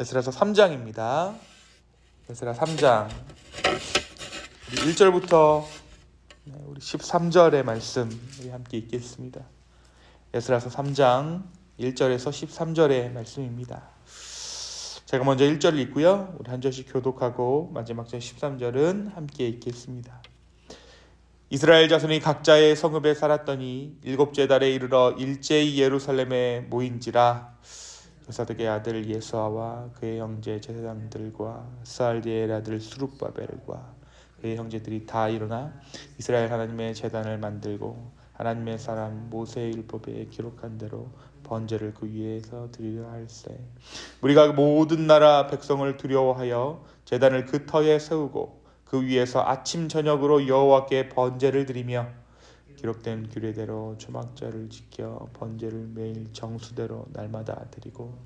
에스라서 3장입니다. 에스라 3장 우리 1절부터 우리 13절의 말씀 우리 함께 읽겠습니다. 에스라서 3장 1절에서 13절의 말씀입니다. 제가 먼저 1절을 읽고요. 우리 한 절씩 교독하고 마지막 절 13절은 함께 읽겠습니다. 이스라엘 자손이 각자의 성읍에 살았더니 일곱째 달에 이르러 일제히 예루살렘에 모인지라 요사득의 아들 예수아와 그의 형제 제사장들과 스알디엘 아들 수룹바벨과 그의 형제들이 다 일어나 이스라엘 하나님의 제단을 만들고 하나님의 사람 모세의 율법에 기록한 대로 번제를 그 위에서 드리려 할세. 우리가 모든 나라 백성을 두려워하여 제단을 그 터에 세우고 그 위에서 아침 저녁으로 여호와께 번제를 드리며 기록된 규례대로 초막절을 지켜 번제를 매일 정수대로 날마다 드리고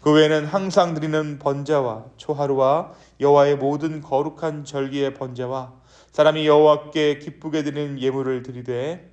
그 외에는 항상 드리는 번제와 초하루와 여호와의 모든 거룩한 절기의 번제와 사람이 여호와께 기쁘게 드리는 예물을 드리되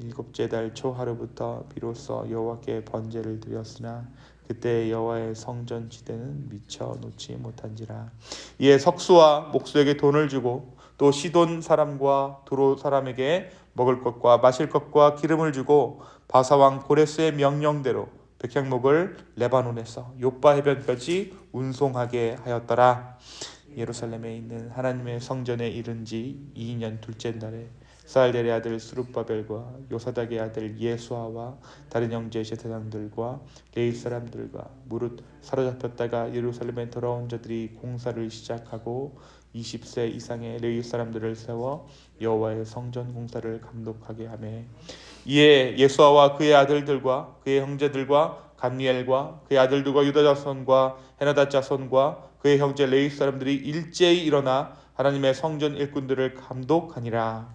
일곱째 달 초하루부터 비로소 여호와께 번제를 드렸으나 그때 여호와의 성전 지대는 미쳐 놓지 못한지라. 이에 석수와 목수에게 돈을 주고 또 시돈 사람과 도로 사람에게 먹을 것과 마실 것과 기름을 주고 바사왕 고레스의 명령대로 백향목을 레바논에서 요바 해변까지 운송하게 하였더라. 예루살렘에 있는 하나님의 성전에 이른 지 2년 둘째 날에 사알델의 아들 수룹바벨과 요사닥의 아들 예수아와 다른 형제 제사장들과 레이 사람들과 무릇 사로잡혔다가 예루살렘에 돌아온 자들이 공사를 시작하고 20세 이상의 레위 사람들을 세워 여호와의 성전 공사를 감독하게 하매. 이에 예수아와 그의 아들들과 그의 형제들과 감리엘과 그의 아들들과 유다 자손과 헤나다 자손과 그의 형제 레위 사람들이 일제히 일어나 하나님의 성전 일꾼들을 감독하니라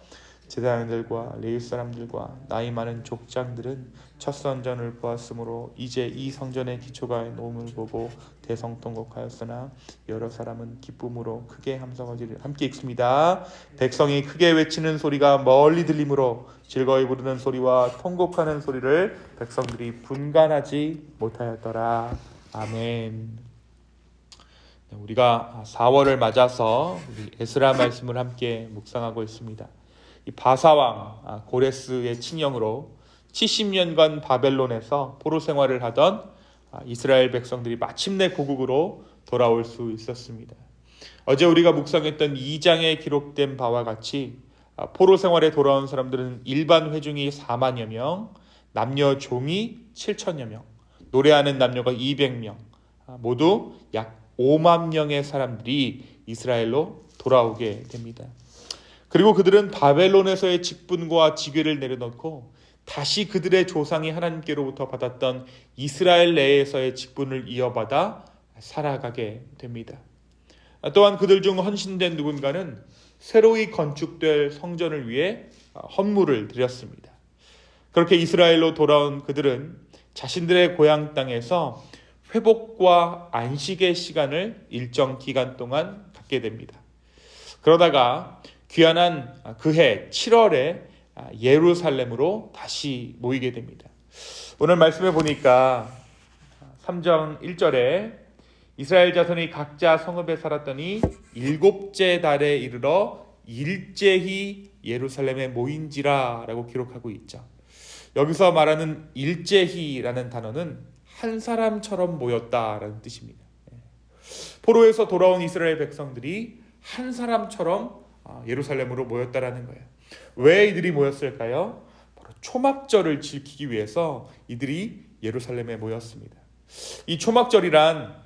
제사장들과 레위 사람들과 나이 많은 족장들은 첫 선전을 보았으므로 이제 이 성전의 기초가 놓음을 보고 대성통곡하였으나 여러 사람은 기쁨으로 크게 함성하기를 함께 읽습니다. 백성이 크게 외치는 소리가 멀리 들리므로 즐거이 부르는 소리와 통곡하는 소리를 백성들이 분간하지 못하였더라. 아멘. 네, 우리가 4월을 맞아서 우리 에스라 말씀을 함께 묵상하고 있습니다. 이 바사왕 아, 고레스의 친형으로 70년간 바벨론에서 포로 생활을 하던 아, 이스라엘 백성들이 마침내 고국으로 돌아올 수 있었습니다. 어제 우리가 묵상했던 2장에 기록된 바와 같이 아, 포로 생활에 돌아온 사람들은 일반 회중이 4만여 명, 남녀 종이 7천여 명, 노래하는 남녀가 200명, 모두 약 5만 명의 사람들이 이스라엘로 돌아오게 됩니다. 그리고 그들은 바벨론에서의 직분과 지괴를 내려놓고 다시 그들의 조상이 하나님께로부터 받았던 이스라엘 내에서의 직분을 이어받아 살아가게 됩니다. 또한 그들 중 헌신된 누군가는 새로이 건축될 성전을 위해 헌물을 드렸습니다. 그렇게 이스라엘로 돌아온 그들은 자신들의 고향 땅에서 회복과 안식의 시간을 일정 기간 동안 갖게 됩니다. 그러다가 귀환한 그해 7월에 예루살렘으로 다시 모이게 됩니다. 오늘 말씀에 보니까 3장 1절에 이스라엘 자손이 각자 성읍에 살았더니 일곱째 달에 이르러 일제히 예루살렘에 모인지라 라고 기록하고 있죠. 여기서 말하는 일제히라는 단어는 한 사람처럼 모였다라는 뜻입니다. 예. 포로에서 돌아온 이스라엘 백성들이 한 사람처럼 아, 예루살렘으로 모였다라는 거예요. 왜 이들이 모였을까요? 바로 초막절을 지키기 위해서 이들이 예루살렘에 모였습니다. 이 초막절이란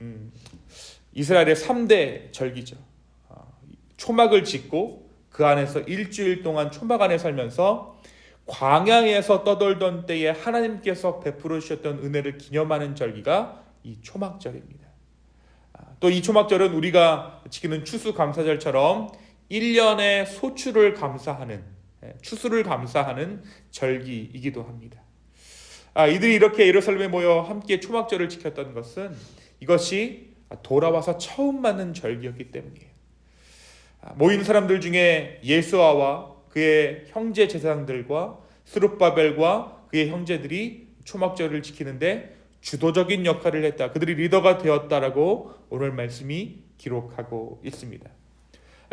음, 이스라엘의 3대 절기죠. 아, 초막을 짓고 그 안에서 일주일 동안 초막 안에 살면서 광야에서 떠돌던 때에 하나님께서 베풀어 주셨던 은혜를 기념하는 절기가 이 초막절입니다. 또 이 초막절은 우리가 지키는 추수감사절처럼 1년의 소출을 감사하는 예, 추수를 감사하는 절기이기도 합니다. 아, 이들이 이렇게 예루살렘에 모여 함께 초막절을 지켰던 것은 이것이 돌아와서 처음 맞는 절기였기 때문이에요. 아, 모인 사람들 중에 예수아와 그의 형제 제사장들과 스룹바벨과 그의 형제들이 초막절을 지키는데 주도적인 역할을 했다. 그들이 리더가 되었다라고 오늘 말씀이 기록하고 있습니다.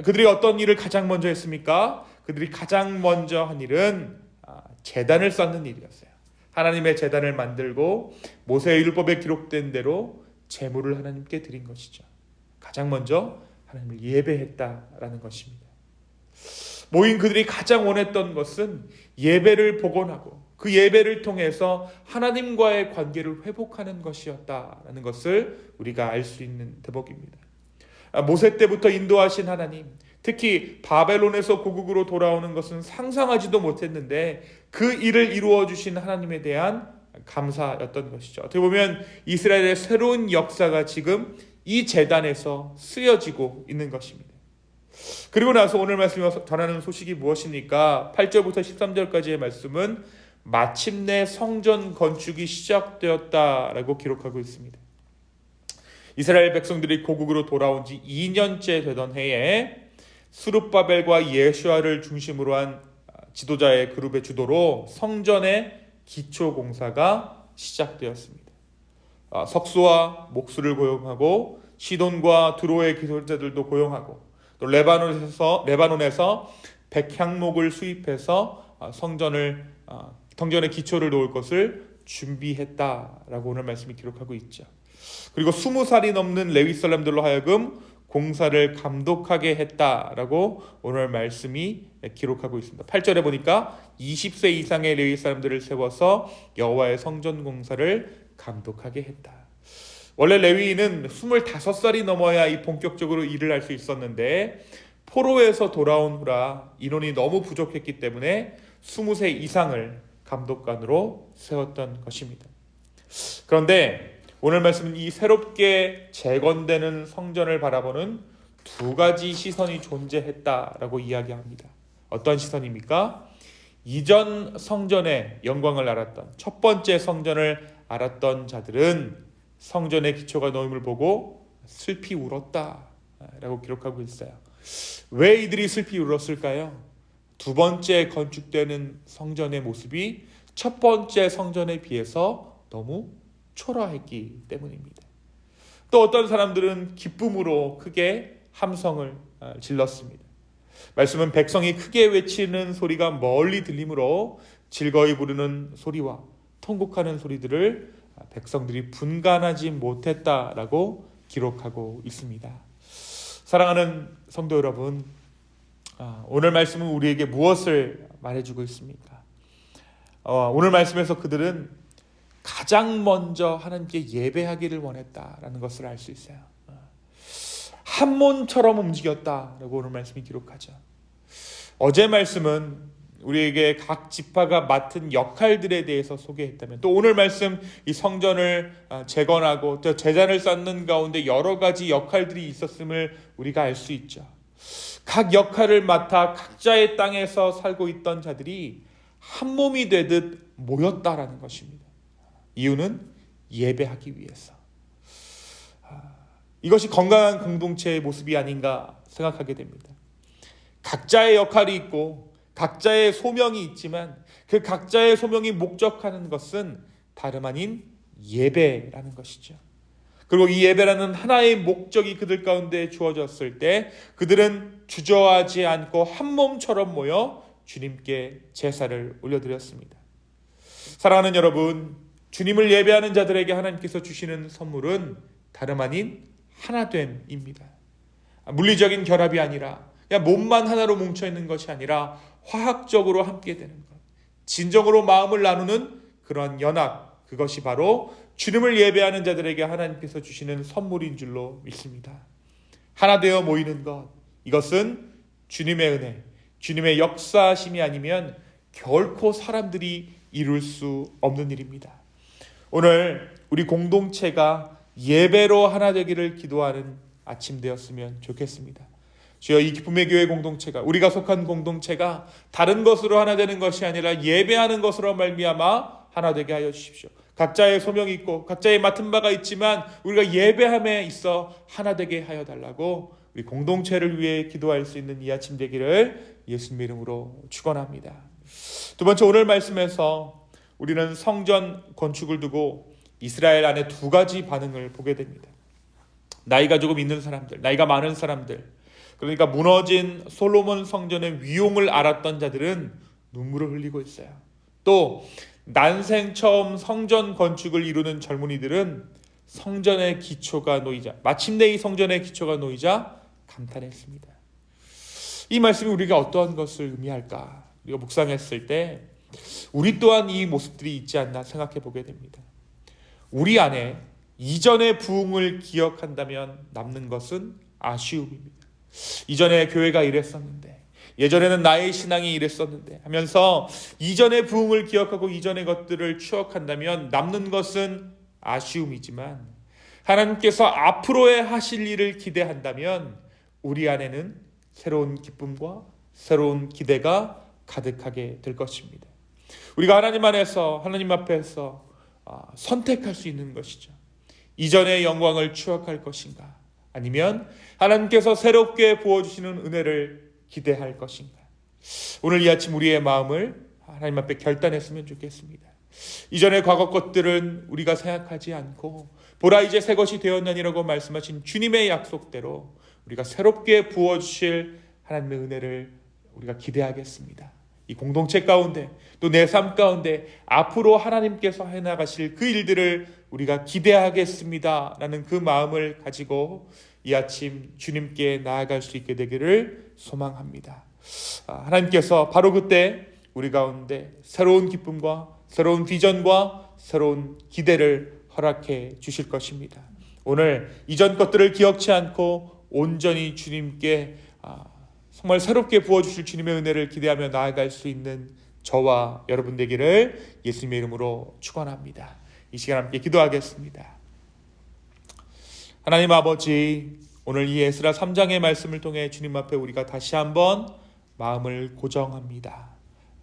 그들이 어떤 일을 가장 먼저 했습니까? 그들이 가장 먼저 한 일은 아, 재단을 쌓는 일이었어요. 하나님의 재단을 만들고 모세의 율법에 기록된 대로 제물을 하나님께 드린 것이죠. 가장 먼저 하나님을 예배했다라는 것입니다. 모인 그들이 가장 원했던 것은 예배를 복원하고 그 예배를 통해서 하나님과의 관계를 회복하는 것이었다라는 것을 우리가 알 수 있는 대목입니다. 아, 모세 때부터 인도하신 하나님, 특히 바벨론에서 고국으로 돌아오는 것은 상상하지도 못했는데 그 일을 이루어 주신 하나님에 대한 감사였던 것이죠. 어떻게 보면 이스라엘의 새로운 역사가 지금 이 재단에서 쓰여지고 있는 것입니다. 그리고 나서 오늘 말씀에 전하는 소식이 무엇입니까? 8절부터 13절까지의 말씀은 마침내 성전 건축이 시작되었다라고 기록하고 있습니다. 이스라엘 백성들이 고국으로 돌아온 지 2년째 되던 해에 수룹바벨과 예수아를 중심으로 한 지도자의 그룹의 주도로 성전의 기초 공사가 시작되었습니다. 아, 석수와 목수를 고용하고 시돈과 드로의 기술자들도 고용하고 또 레바논에서 레바논에서 백향목을 수입해서 아, 성전을 아, 성전의 기초를 놓을 것을 준비했다라고 오늘 말씀이 기록하고 있죠. 그리고 스무 살이 넘는 레위 사람들로 하여금 공사를 감독하게 했다라고 오늘 말씀이 기록하고 있습니다. 8절에 보니까 20세 이상의 레위 사람들을 세워서 여호와의 성전 공사를 감독하게 했다. 원래 레위인은 25살이 넘어야 이 본격적으로 일을 할 수 있었는데 포로에서 돌아온 후라 인원이 너무 부족했기 때문에 20세 이상을 감독관으로 세웠던 것입니다. 그런데 오늘 말씀은 이 새롭게 재건되는 성전을 바라보는 두 가지 시선이 존재했다라고 이야기합니다. 어떤 시선입니까? 이전 성전의 영광을 알았던 첫 번째 성전을 알았던 자들은 성전의 기초가 놓임을 보고 슬피 울었다라고 기록하고 있어요. 왜 이들이 슬피 울었을까요? 두 번째 건축되는 성전의 모습이 첫 번째 성전에 비해서 너무 초라했기 때문입니다. 또 어떤 사람들은 기쁨으로 크게 함성을 아, 질렀습니다. 말씀은 백성이 크게 외치는 소리가 멀리 들리므로 즐거이 부르는 소리와 통곡하는 소리들을 백성들이 분간하지 못했다라고 기록하고 있습니다. 사랑하는 성도 여러분, 아, 오늘 말씀은 우리에게 무엇을 말해주고 있습니까? 어, 오늘 말씀에서 그들은 가장 먼저 하나님께 예배하기를 원했다라는 것을 알 수 있어요. 한몬처럼 움직였다라고 오늘 말씀이 기록하죠. 어제 말씀은 우리에게 각 지파가 맡은 역할들에 대해서 소개했다면 또 오늘 말씀 이 성전을 아, 재건하고 또 제단을 쌓는 가운데 여러 가지 역할들이 있었음을 우리가 알 수 있죠. 각 역할을 맡아 각자의 땅에서 살고 있던 자들이 한 몸이 되듯 모였다라는 것입니다. 이유는 예배하기 위해서. 아, 이것이 건강한 공동체의 모습이 아닌가 생각하게 됩니다. 각자의 역할이 있고 각자의 소명이 있지만 그 각자의 소명이 목적하는 것은 다름 아닌 예배라는 것이죠. 그리고 이 예배라는 하나의 목적이 그들 가운데 주어졌을 때 그들은 주저하지 않고 한 몸처럼 모여 주님께 제사를 올려드렸습니다. 사랑하는 여러분, 주님을 예배하는 자들에게 하나님께서 주시는 선물은 다름 아닌 하나됨입니다. 물리적인 결합이 아니라 그냥 몸만 하나로 뭉쳐 있는 것이 아니라 화학적으로 함께 되는 것. 진정으로 마음을 나누는 그런 연합. 그것이 바로 주님을 예배하는 자들에게 하나님께서 주시는 선물인 줄로 믿습니다. 하나 되어 모이는 것. 이것은 주님의 은혜, 주님의 역사심이 아니면 결코 사람들이 이룰 수 없는 일입니다. 오늘 우리 공동체가 예배로 하나 되기를 기도하는 아침 되었으면 좋겠습니다. 주여 이 기쁨의 교회 공동체가 우리가 속한 공동체가 다른 것으로 하나 되는 것이 아니라 예배하는 것으로 말미암아 하나 되게 하여 주십시오. 각자의 소명이 있고 각자의 맡은 바가 있지만 우리가 예배함에 있어 하나 되게 하여 달라고 우리 공동체를 위해 기도할 수 있는 이 아침 되기를 예수님 이름으로 축원합니다. 두 번째 오늘 말씀에서 우리는 성전 건축을 두고 이스라엘 안에 두 가지 반응을 보게 됩니다. 나이가 조금 있는 사람들, 나이가 많은 사람들, 그러니까 무너진 솔로몬 성전의 위용을 알았던 자들은 눈물을 흘리고 있어요. 또 난생 처음 성전 건축을 이루는 젊은이들은 성전의 기초가 놓이자 마침내 이 성전의 기초가 놓이자 감탄했습니다. 이 말씀이 우리가 어떠한 것을 의미할까? 우리가 묵상했을 때 우리 또한 이 모습들이 있지 않나 생각해 보게 됩니다. 우리 안에 이전의 부흥을 기억한다면 남는 것은 아쉬움입니다. 이전에 교회가 이랬었는데 예전에는 나의 신앙이 이랬었는데 하면서 이전의 부흥을 기억하고 이전의 것들을 추억한다면 남는 것은 아쉬움이지만 하나님께서 앞으로의 하실 일을 기대한다면 우리 안에는 새로운 기쁨과 새로운 기대가 가득하게 될 것입니다. 우리가 하나님 안에서 하나님 앞에서 아, 선택할 수 있는 것이죠. 이전의 영광을 추억할 것인가? 아니면 하나님께서 새롭게 부어주시는 은혜를 기대할 것인가? 오늘 이 아침 우리의 마음을 하나님 앞에 결단했으면 좋겠습니다. 이전의 과거 것들은 우리가 생각하지 않고 보라 이제 새 것이 되었나니라고 말씀하신 주님의 약속대로 우리가 새롭게 부어주실 하나님의 은혜를 우리가 기대하겠습니다. 이 공동체 가운데 또 내 삶 가운데 앞으로 하나님께서 해나가실 그 일들을 우리가 기대하겠습니다 라는 그 마음을 가지고 이 아침 주님께 나아갈 수 있게 되기를 소망합니다. 아, 하나님께서 바로 그때 우리 가운데 새로운 기쁨과 새로운 비전과 새로운 기대를 허락해 주실 것입니다. 오늘 이전 것들을 기억치 않고 온전히 주님께 아, 정말 새롭게 부어주실 주님의 은혜를 기대하며 나아갈 수 있는 저와 여러분 되기를 예수님의 이름으로 축원합니다. 이 시간 함께 기도하겠습니다. 하나님 아버지 오늘 이 에스라 3장의 말씀을 통해 주님 앞에 우리가 다시 한번 마음을 고정합니다.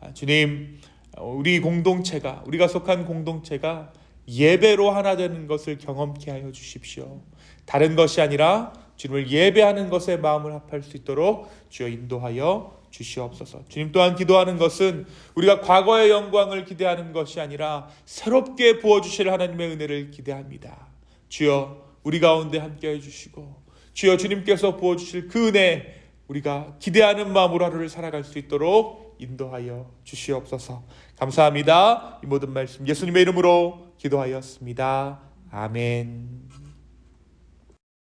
아, 주님 우리 공동체가 우리가 속한 공동체가 예배로 하나 되는 것을 경험케 하여 주십시오. 다른 것이 아니라 주님을 예배하는 것에 마음을 합할 수 있도록 주여 인도하여 주시옵소서. 주님 또한 기도하는 것은 우리가 과거의 영광을 기대하는 것이 아니라 새롭게 부어 주실 하나님의 은혜를 기대합니다. 주여 우리 가운데 함께 해 주시고 주여 주님께서 부어 주실 그 은혜 우리가 기대하는 마음으로 하루를 살아갈 수 있도록 인도하여 주시옵소서. 감사합니다. 이 모든 말씀 예수님의 이름으로 기도하였습니다. 아멘.